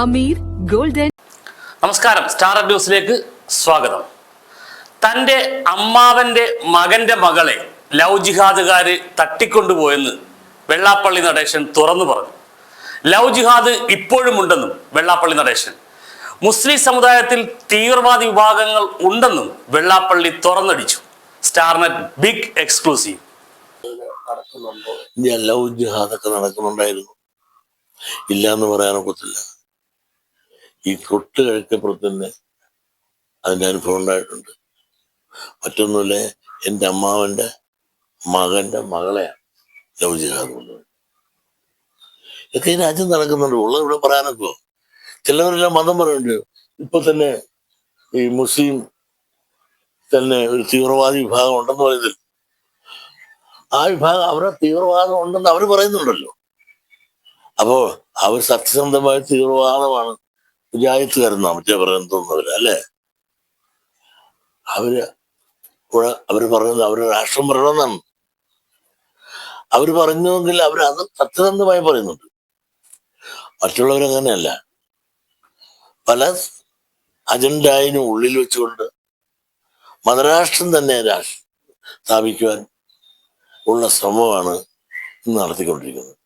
Hameer golden. നമസ്കാരം. Star ന്യൂസിലേക്ക് സ്വാഗതം. തന്റെ അമ്മാവന്റെ മകന്റെ മകളെ ലവ് ജിഹാദുകാര് തട്ടിക്കൊണ്ടുപോയെന്ന് വെള്ളാപ്പള്ളി നടേശൻ തുറന്നു പറഞ്ഞു. ലവ് ജിഹാദ് ഇപ്പോഴും ഉണ്ടെന്നും വെള്ളാപ്പള്ളി നടേശൻ. മുസ്ലിം സമുദായത്തിൽ തീവ്രവാദി വിഭാഗങ്ങൾ ഉണ്ടെന്നും Vellappally തുറന്നടിച്ചു. Starnet big exclusive. Love ജിഹാദൊക്കെ നടക്കുന്നുണ്ടായിരുന്നു. ഇല്ല എന്ന് പറയാനൊക്കത്തില്ല. ഈ തൊട്ട് കിഴക്കപ്പുറത്ത് തന്നെ അതിന്റെ അനുഭവം ഉണ്ടായിട്ടുണ്ട്. മറ്റൊന്നുമില്ല എന്റെ അമ്മാവന്റെ മകന്റെ മകളെയാണ് ലവ് ഇതൊക്കെ ഈ രാജ്യം നടക്കുന്നുണ്ട്. ഉള്ളത് ഇവിടെ പറയാനൊക്കെ? ചിലവരെല്ലാം മതം പറയുന്നുണ്ട്. ഇപ്പൊ തന്നെ ഈ മുസ്ലിം തന്നെ ഒരു തീവ്രവാദി വിഭാഗം ഉണ്ടെന്ന് പറയുന്നില്ല. ആ വിഭാഗം അവരുടെ തീവ്രവാദം ഉണ്ടെന്ന് അവർ പറയുന്നുണ്ടല്ലോ. അപ്പോ അവർ സത്യസന്ധമായ തീവ്രവാദമാണ്. വിചാരിച്ചുകാരെന്നാ മറ്റേ പറയുന്നത് അല്ലേ? അവർ ഇവിടെ അവർ പറയുന്നത് അവർ രാഷ്ട്രം പറയണമെന്നാണ്. അവർ പറഞ്ഞുവെങ്കിൽ അവർ അത് സത്യസന്ധമായി പറയുന്നുണ്ട്. മറ്റുള്ളവരങ്ങനെയല്ല പല അജണ്ടായിനും ഉള്ളിൽ വെച്ചുകൊണ്ട് മതരാഷ്ട്രം തന്നെ രാഷ്ട്രം സ്ഥാപിക്കുവാൻ ഉള്ള ശ്രമമാണ് നടത്തിക്കൊണ്ടിരിക്കുന്നത്.